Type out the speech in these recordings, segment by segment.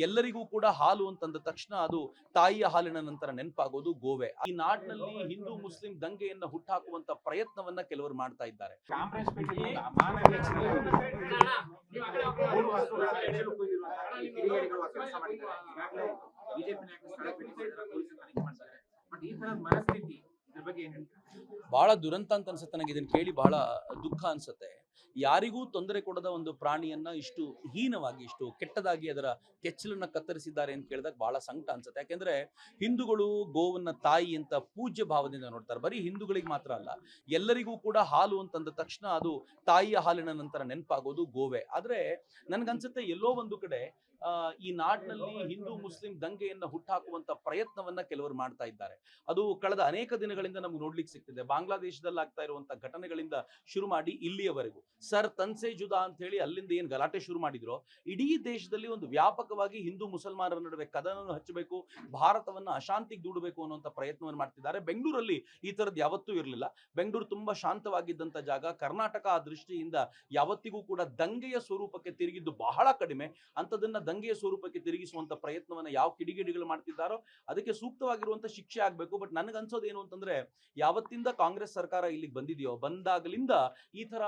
ಎಲ್ಲರಿಗೂ ಕೂಡ ಹಾಲು ಅಂತಂದ ತಕ್ಷಣ ಅದು ತಾಯಿಯ ಹಾಲಿನ ನಂತರ ನೆನಪಾಗೋದು ಗೋವೆ. ಈ ನಾಡಿನಲ್ಲಿ ಹಿಂದೂ, ಮುಸ್ಲಿಂ ದಂಗೆಯನ್ನ ಹುಟ್ಟಾಕುವಂತ ಪ್ರಯತ್ನವನ್ನ ಕೆಲವರು ಮಾಡ್ತಾ ಇದ್ದಾರೆ. ಬಹಳ ದುರಂತ ಅಂತ ಅನ್ಸುತ್ತೆ ನನಗೆ ಇದನ್ನ ಕೇಳಿ ಬಹಳ ದುಃಖ ಅನ್ಸುತ್ತೆ. ಯಾರಿಗೂ ತೊಂದರೆ ಕೊಡದ ಒಂದು ಪ್ರಾಣಿಯನ್ನ ಇಷ್ಟು ಹೀನವಾಗಿ, ಇಷ್ಟು ಕೆಟ್ಟದಾಗಿ ಅದರ ಕೆಚ್ಚಲನ್ನ ಕತ್ತರಿಸಿದ್ದಾರೆ ಅಂತ ಕೇಳಿದಾಗ ಬಹಳ ಸಂಕಟ ಅನ್ಸುತ್ತೆ. ಯಾಕೆಂದ್ರೆ ಹಿಂದೂಗಳು ಗೋವನ್ನ ತಾಯಿ ಅಂತ ಪೂಜ್ಯ ಭಾವದಿಂದ ನೋಡ್ತಾರೆ. ಬರೀ ಹಿಂದೂಗಳಿಗೆ ಮಾತ್ರ ಅಲ್ಲ, ಎಲ್ಲರಿಗೂ ಕೂಡ ಹಾಲು ಅಂತಂದ ತಕ್ಷಣ ಅದು ತಾಯಿಯ ಹಾಲಿನ ನಂತರ ನೆನಪಾಗೋದು ಗೋವೆ. ಆದ್ರೆ ನನ್ಗನ್ಸುತ್ತೆ ಎಲ್ಲೋ ಒಂದು ಕಡೆ ಈ ನಾಡಿನಲ್ಲಿ ಹಿಂದೂ, ಮುಸ್ಲಿಂ ದಂಗೆಯನ್ನ ಹುಟ್ಟಾಕುವಂತ ಪ್ರಯತ್ನವನ್ನ ಕೆಲವರು ಮಾಡ್ತಾ ಇದ್ದಾರೆ. ಅದು ಕಳೆದ ಅನೇಕ ದಿನಗಳಿಂದ ನಮ್ಗೆ ನೋಡ್ಲಿಕ್ಕೆ ಸಿಗ್ತಿದೆ. ಬಾಂಗ್ಲಾದೇಶದಲ್ಲಿ ಆಗ್ತಾ ಇರುವಂತ ಘಟನೆಗಳಿಂದ ಶುರು ಮಾಡಿ ಇಲ್ಲಿಯವರೆಗೂ. ಸರ್ ತನ್ಸೆ ಜುದಾ ಅಂತ ಹೇಳಿ ಅಲ್ಲಿಂದ ಏನ್ ಗಲಾಟೆ ಶುರು ಮಾಡಿದ್ರು, ಇಡೀ ದೇಶದಲ್ಲಿ ಒಂದು ವ್ಯಾಪಕವಾಗಿ ಹಿಂದೂ ಮುಸಲ್ಮಾನರ ನಡುವೆ ಕದನವನ್ನು ಹಚ್ಚಬೇಕು, ಭಾರತವನ್ನ ಅಶಾಂತಿಗೆ ದೂಡಬೇಕು ಅನ್ನುವಂತ ಪ್ರಯತ್ನವನ್ನು ಮಾಡ್ತಿದ್ದಾರೆ. ಬೆಂಗಳೂರಲ್ಲಿ ಈ ತರದ್ ಯಾವತ್ತೂ ಇರಲಿಲ್ಲ. ಬೆಂಗಳೂರು ತುಂಬಾ ಶಾಂತವಾಗಿದ್ದಂತ ಜಾಗ, ಕರ್ನಾಟಕ ಆ ದೃಷ್ಟಿಯಿಂದ ಯಾವತ್ತಿಗೂ ಕೂಡ ದಂಗೆಯ ಸ್ವರೂಪಕ್ಕೆ ತಿರುಗಿದ್ದು ಬಹಳ ಕಡಿಮೆ. ಅಂತದನ್ನ ದಂಗೆಯ ಸ್ವರೂಪಕ್ಕೆ ತಿರುಗಿಸುವಂತ ಪ್ರಯತ್ನವನ್ನ ಯಾವ ಕಿಡಿಗೇಡಿಗಳು ಮಾಡ್ತಿದ್ದಾರೋ, ಅದಕ್ಕೆ ಸೂಕ್ತವಾಗಿರುವಂತ ಶಿಕ್ಷೆ ಆಗ್ಬೇಕು. ಬಟ್ ನನಗನ್ಸೋದು ಏನು ಅಂತಂದ್ರೆ, ಯಾವತ್ತಿಂದ ಕಾಂಗ್ರೆಸ್ ಸರ್ಕಾರ ಇಲ್ಲಿಗೆ ಬಂದಿದೆಯೋ, ಬಂದಾಗಲಿಂದ ಈ ತರ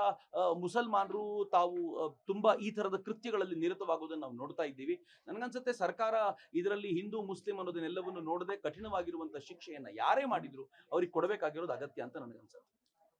ಮುಸಲ್ಮಾನರು ತಾವು ತುಂಬಾ ಈ ತರದ ಕೃತ್ಯಗಳಲ್ಲಿ ನಿರತವಾಗುವುದನ್ನು ನಾವು ನೋಡ್ತಾ ಇದ್ದೀವಿ. ನನಗನ್ಸುತ್ತೆ ಸರ್ಕಾರ ಇದರಲ್ಲಿ ಹಿಂದೂ, ಮುಸ್ಲಿಂ ಅನ್ನೋದನ್ನೆಲ್ಲವನ್ನು ನೋಡದೆ ಕಠಿಣವಾಗಿರುವಂತಹ ಶಿಕ್ಷೆಯನ್ನ ಯಾರೇ ಮಾಡಿದ್ರು ಅವ್ರಿಗೆ ಕೊಡಬೇಕಾಗಿರೋದು ಅಗತ್ಯ ಅಂತ ನನಗನ್ಸುತ್ತೆ.